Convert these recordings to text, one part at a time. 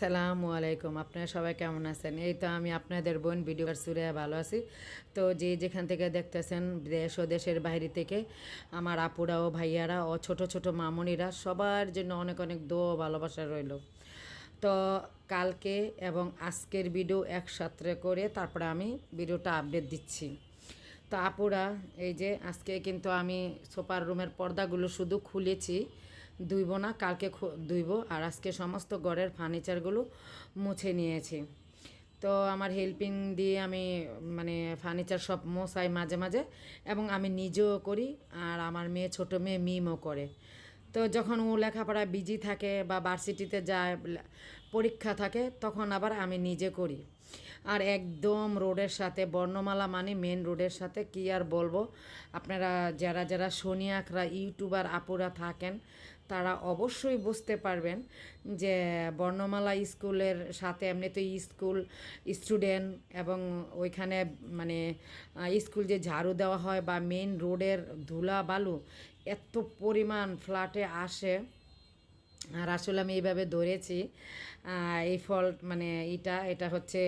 আসসালামু আলাইকুম। আপনারা সবাই কেমন আছেন? এই তো আমি আপনাদের বোন ভিডিও সুরে ভালো আছি। তো যে যেখান থেকে দেখতেছেন দেশ ও দেশের বাইরে থেকে আমার আপুরা ও ভাইয়ারা ও ছোট ছোট মামনিরা সবার জন্য অনেক অনেক দো ভালোবাসা রইল। তো কালকে এবং আজকের ভিডিও একসাথে করে তারপরে আমি ভিডিওটা আপডেট দিচ্ছি। তো আপুরা, এই যে আজকে কিন্তু আমি সোপার রুমের পর্দাগুলো শুধু খুলেছি। ধুইব না, কালকে ধুইব। আর আজকে সমস্ত ঘরের ফার্নিচারগুলো মুছে নিয়েছি। তো আমার হেল্পিং দিয়ে আমি মানে ফার্নিচার সব মোছাই মাঝে মাঝে, এবং আমি নিজেও করি, আর আমার মেয়ে, ছোট মেয়ে মিমও করে। তো যখন ও লেখাপড়া বিজি থাকে বা ভার্সিটিতে যায় পরীক্ষা থাকে, তখন আবার আমি নিজে করি। আর একদম রোডের সাথে, বর্ণমালা মানে মেন রোডের সাথে, কি আর বলব? আপনারা যারা যারা শনিয়াকরা, ইউটিউবার আপুরা থাকেন তারা অবশ্যই বুঝতে পারবেন যে বর্ণমালা স্কুলের সাথে এমনিতে স্কুল স্টুডেন্ট এবং ওইখানে মানে স্কুল যে ঝাড়ু দেওয়া হয় বা মেন রোডের ধুলা বালু এত পরিমাণ ফ্ল্যাটে আসে। আর আসলে আমি এইভাবে ধরেছি এই ফল মানে এটা এটা হচ্ছে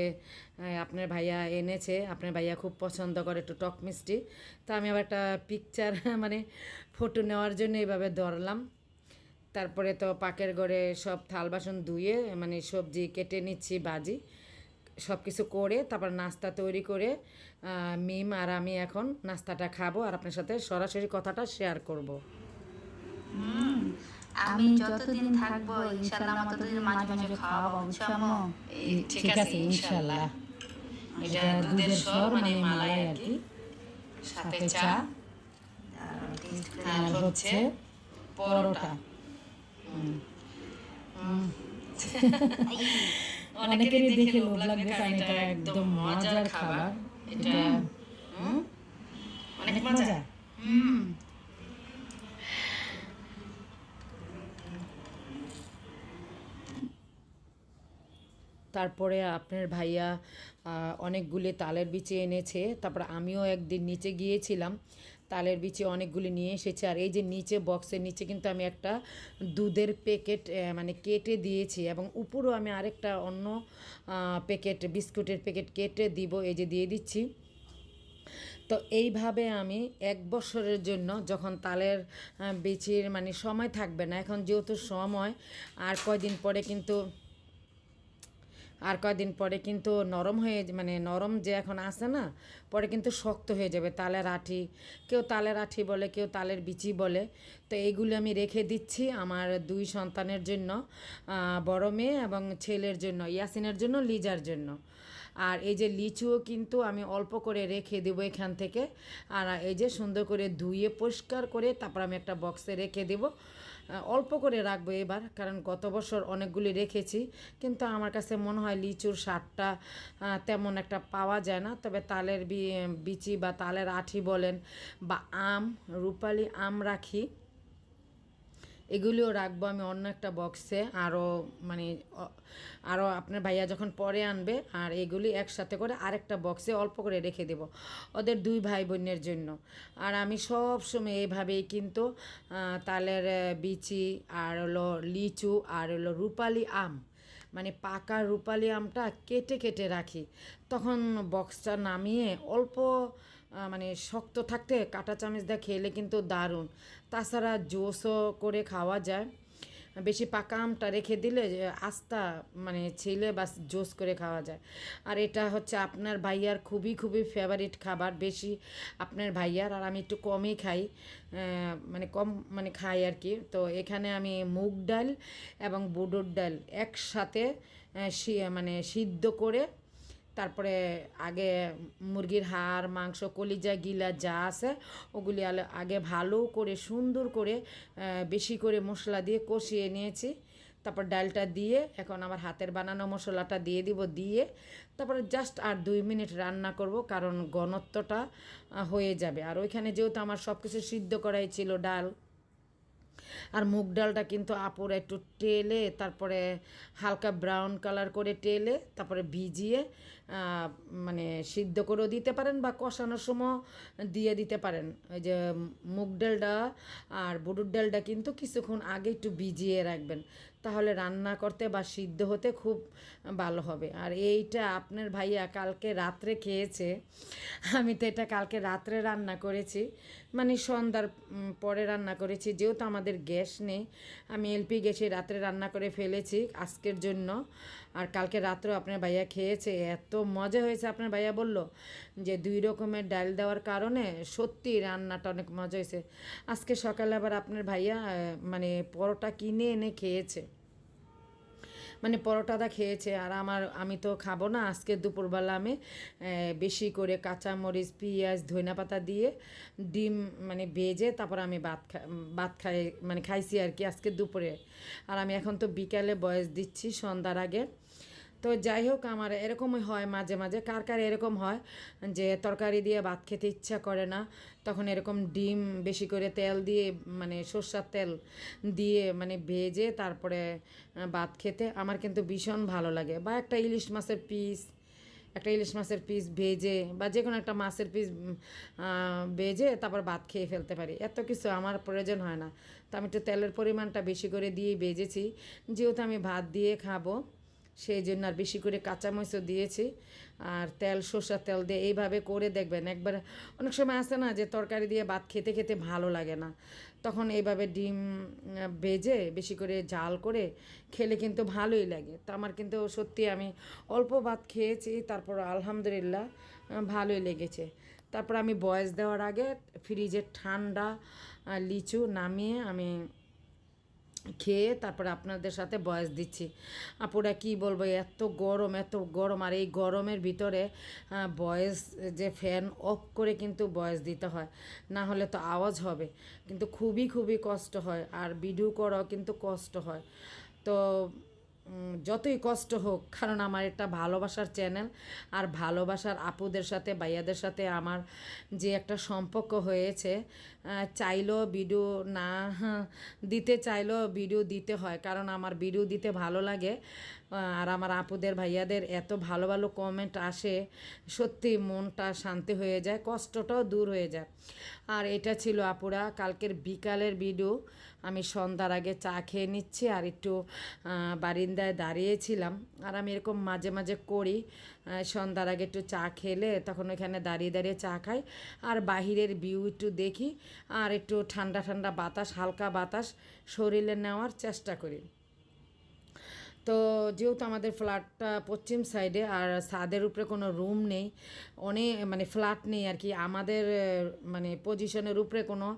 আপনার ভাইয়া এনেছে, আপনার ভাইয়া খুব পছন্দ করে একটু টক মিষ্টি। তা আমি আবার একটা পিকচার মানে ফটো নেওয়ার জন্য এইভাবে ধরলাম। তারপরে তো পাকের ঘরে সব থাল বাসন ধুয়ে মানে সবজি কেটে নিচ্ছি বাজি সব কিছু করে তারপর নাস্তা তৈরি করে মিম আর আমি এখন নাস্তাটা খাব আর আপনার সাথে সরাসরি কথাটা শেয়ার করব। আমি যতদিন থাকব ইনশাল্লাহ আমার ততদিন মাঝে মাঝে খাওয়াবো? ঠিক আছে ইনশাআল্লাহ এটা দুধের স্বর মানে মালাই আর কি। সাথে চা। আর হচ্ছে পরোটা। অনেকেরই দেখে লোভ লাগবে কারণ এটা একদম মজার খাবার। এটা অনেক মজা। তারপরে আপনার ভাইয়া অনেকগুলি তালের বিচে এনেছে। তারপর আমিও একদিন নিচে গিয়েছিলাম। তালের বিচি অনেকগুলি নিয়ে এসেছে। আর এই যে নিচে বক্সের নিচে কিন্তু আমি একটা দুধের প্যাকেট মানে কেটে দিয়েছি এবং উপরেও আমি আরেকটা অন্য প্যাকেট, বিস্কুটের প্যাকেট কেটে দিব, এই যে দিয়ে দিচ্ছি। তো এইভাবে আমি এক বছরের জন্য যখন তালের বিচির মানে সময় থাকবে না, এখন যেহেতু সময়, আর কয়দিন পরে কিন্তু আর কয়দিন পরে কিন্তু নরম হয়ে মানে নরম যে এখন আসে না, পরে কিন্তু শক্ত হয়ে যাবে তালের আঠি। কেউ তালের আঠি বলে, কেউ তালের বিচি বলে। তো এইগুলো আমি রেখে দিচ্ছি আমার দুই সন্তানের জন্য বড় মেয়ে এবং ছেলের জন্য, ইয়াসিনের জন্য, লিজার জন্য। আর এই যে লিচুও কিন্তু আমি অল্প করে রেখে দেবো এখান থেকে। আর এই যে সুন্দর করে ধুয়ে পরিষ্কার করে তারপর আমি একটা বক্সে রেখে দেবো। অল্প করে রাখব এবার, কারণ গত বছর অনেকগুলি রেখেছি, কিন্তু আমার কাছে মনে হয় লিচুর সারটা তেমন একটা পাওয়া যায় না। তবে তালের বিচি বা তালের আঠি বলেন বা আম, রূপালি আম রাখি। এগুলিও রাখব আমি অন্য একটা বক্সে আরও মানে আরও আপনার ভাইয়া যখন পরে আনবে, আর এগুলি একসাথে করে আরেকটা বক্সে অল্প করে রেখে দেব ওদের দুই ভাই বোনের জন্য। আর আমি সব সময় এইভাবেই কিন্তু তালের বিচি, আর হলো লিচু, আর হলো রূপালি আম মানে পাকা রূপালি আমটা কেটে কেটে রাখি। তখন বক্সটা নামিয়ে অল্প মানে শক্ত থাকতে কাঁটা চামচ দিয়ে খেলে কিন্তু দারুণ। তাছাড়া জোসও করে খাওয়া যায়। বেশি পাকা আমটা রেখে দিলে আস্তা মানে ছেলে বা জোস করে খাওয়া যায়। আর এটা হচ্ছে আপনার ভাইয়ার খুবই খুবই ফেভারিট খাবার। বেশি আপনার ভাইয়ার, আর আমি একটু কমই খাই। মানে কম মানে খাই আর কি। তো এখানে আমি মুগ ডাল এবং বুডোর ডাল একসাথে মানে সিদ্ধ করে তারপরে আগে মুরগির হাড়, মাংস, কলিজা, গিলা যা আছে, ওগুলি আগে ভালো করে, সুন্দর করে বেশি করে মশলা দিয়ে কষিয়ে নিয়েছি। তারপর ডালটা দিয়ে, এখন আমার হাতের বানানো মশলাটা দিয়ে দিব, দিয়ে তারপরে জাস্ট আর দুই মিনিট রান্না করব, কারণ ঘনত্বটা হয়ে যাবে। আর ওইখানে যেহেতু আমার সব কিছু সিদ্ধ করাই ছিল ডাল আর মুগ ডালটা কিন্তু আপুর একটু টেলে, তারপরে হালকা ব্রাউন কালার করে টেলে, তারপরে ভিজিয়ে মানে সিদ্ধ করেও দিতে পারেন বা কষানোর সময় দিয়ে দিতে পারেন। ওই যে মুগ ডালটা আর বুডুর ডালটা কিন্তু কিছুক্ষণ আগে একটু ভিজিয়ে রাখবেন। তাহলে রান্না করতে বা সিদ্ধ হতে খুব ভালো হবে। আর এইটা আপনার ভাইয়া কালকে রাত্রে খেয়েছে। আমি তো এটা কালকে রাত্রে রান্না করেছি। মানে সন্ধ্যার পরে রান্না করেছি। যেহেতু আমাদের গ্যাস নেই, আমি এলপি গ্যাসে রাত্রে রান্না করে ফেলেছি আজকের জন্য। আর কালকে রাত্রেও আপনার ভাইয়া খেয়েছে, এত মজা হয়েছে, আপনার ভাইয়া বলল যে দুই রকমের ডাল দেওয়ার কারণে সত্যি রান্নাটা অনেক মজা হয়েছে। আজকে সকালে আবার আপনার ভাইয়া মানে পরোটা কিনে এনে খেয়েছে। মানে পরোটাটা খেয়েছে আর আমার, আমি তো খাব না। আজকে দুপুরবেলা আমি বেশি করে কাঁচা মরিচ পেঁয়াজ ধইনা পাতা দিয়ে ডিম মানে ভেজে তারপর আমি ভাত ভাত খাই মানে খাইছি আর কি আজকে দুপুরে। আর আমি এখন তো বিকালে বয়স দিচ্ছি সন্ধ্যার আগে। তো যাই হোক আমার এরকমই হয় মাঝে মাঝে। কার কার এরকম হয় যে তরকারি দিয়ে ভাত খেতে ইচ্ছা করে না, তখন এরকম ডিম বেশি করে তেল দিয়ে মানে সর্ষার তেল দিয়ে মানে ভেজে তারপরে ভাত খেতে আমার কিন্তু ভীষণ ভালো লাগে। বা একটা ইলিশ মাছের পিস, একটা ইলিশ মাছের পিস ভেজে বা যে কোনো একটা মাছের পিস ভেজে তারপর ভাত খেয়ে ফেলতে পারি। এত কিছু আমার প্রয়োজন হয় না। তো আমি একটু তেলের পরিমাণটা বেশি করে দিয়েই ভেজেছি। যেহেতু আমি ভাত দিয়ে খাব সেই জন্য আর বেশি করে কাঁচামরিচও দিয়েছি। আর তেল, সর্ষার তেল দিয়ে এইভাবে করে দেখবেন। একবার অনেক সময় আসে না যে তরকারি দিয়ে ভাত খেতে খেতে ভালো লাগে না। তখন এইভাবে ডিম ভেজে বেশি করে ঝাল করে খেলে কিন্তু ভালোই লাগে। তো আমার কিন্তু সত্যি আমি অল্প ভাত খেয়েছি, তারপর আলহামদুলিল্লাহ ভালোই লেগেছে। তারপর আমি বয়স দেওয়ার আগে ফ্রিজের ঠান্ডা লিচু নামিয়ে আমি খেয়ে তারপরে আপনাদের সাথে বয়স দিচ্ছি। আপুরা কি বলব, এত গরম এত গরম, আর এই গরমের ভিতরে বয়স যে ফ্যান অফ করে কিন্তু বয়স দিতে হয়। না হলে তো আওয়াজ হবে। কিন্তু খুবই খুবই কষ্ট হয়, আর ভিডিও করাও কিন্তু কষ্ট হয়। তো যতই কষ্ট হোক কারণ আমার একটা ভালোবাসার চ্যানেল আর ভালোবাসার আপুদের সাথে ভাইয়াদের সাথে আমার যে একটা সম্পর্ক হয়েছে চাইলেও ভিডিও না হ্যাঁ, দিতে চাইলেও ভিডিও দিতে হয়। কারণ আমার ভিডিও দিতে ভালো লাগে। আর আমার আপুদের, ভাইয়াদের এত ভালো ভালো কমেন্ট আসে, সত্যি মনটা শান্তি হয়ে যায়, কষ্টটাও দূর হয়ে যায়। আর এটা ছিল আপুরা, কালকের বিকালের ভিডিও আমি সন্ধ্যার আগে চা খেয়ে নিচ্ছি আর একটু বারিন্দায় দাঁড়িয়েছিলাম। আর আমি এরকম মাঝে মাঝে করি সন্ধ্যার আগে একটু চা খেলে, তখন ওইখানে দাঁড়িয়ে দাঁড়িয়ে চা খাই। আর বাহিরের ভিউ একটু দেখি, আর একটু ঠান্ডা ঠান্ডা বাতাস, হালকা বাতাস শরীরে নেওয়ার চেষ্টা করি। তো যেহেতু আমাদের ফ্ল্যাটটা পশ্চিম সাইডে আর ছাদের উপরে কোনো রুম নেই, অনেক মানে ফ্ল্যাট নেই আর কি, আমাদের মানে পজিশনের উপরে কোনো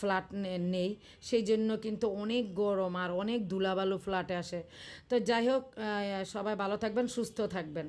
ফ্ল্যাট নেই। সেই জন্য কিন্তু অনেক গরম আর অনেক ধুলাবালু ফ্ল্যাটে আসে। তো যাই হোক সবাই ভালো থাকবেন, সুস্থ থাকবেন।